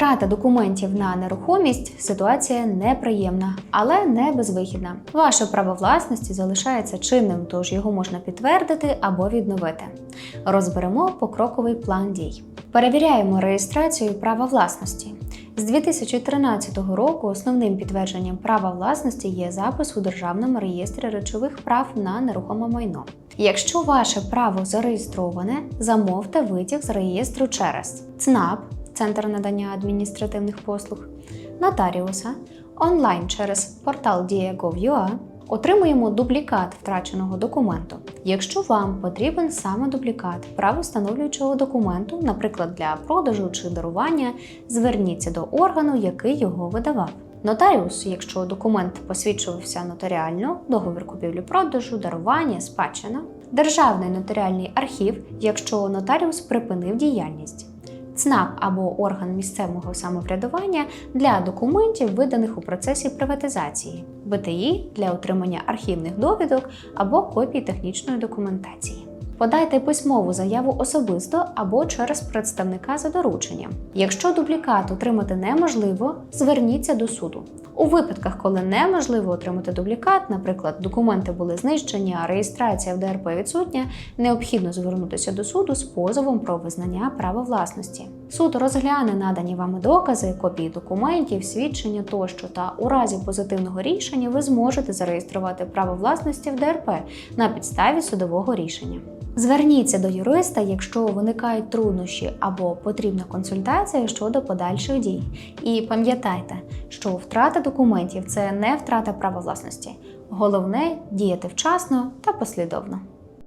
втрата документів на нерухомість ситуація неприємна, але не безвихідна. Ваше право власності залишається чинним, тож його можна підтвердити або відновити. Розберемо покроковий план дій. Перевіряємо реєстрацію права власності. З 2013 року основним підтвердженням права власності є запис у Державному реєстрі речових прав на нерухоме майно. Якщо ваше право зареєстроване, замовте витяг з реєстру через ЦНАП, Центр надання адміністративних послуг, нотаріуса, онлайн через портал Дія.gov.ua, Отримуємо дублікат втраченого документу. Якщо вам потрібен саме дублікат правостановлюючого документу, наприклад, для продажу чи дарування, зверніться до органу, який його видавав. Нотаріус, якщо документ посвідчувався нотаріально, договір купівлі-продажу, дарування, спадщина, державний нотаріальний архів, якщо нотаріус припинив діяльність. ЦНАП або орган місцевого самоврядування для документів, виданих у процесі приватизації, БТІ для отримання архівних довідок або копій технічної документації. Подайте письмову заяву особисто або через представника за дорученням. Якщо дублікат отримати неможливо, зверніться до суду. У випадках, коли неможливо отримати дублікат, наприклад, документи були знищені, а реєстрація в ДРП відсутня, необхідно звернутися до суду з позовом про визнання права власності. Суд розгляне надані вами докази, копії документів, свідчення тощо, та у разі позитивного рішення ви зможете зареєструвати право власності в ДРП на підставі судового рішення. Зверніться до юриста, якщо виникають труднощі або потрібна консультація щодо подальших дій. І пам'ятайте, що втрата документів це не втрата права власності. Головне діяти вчасно та послідовно.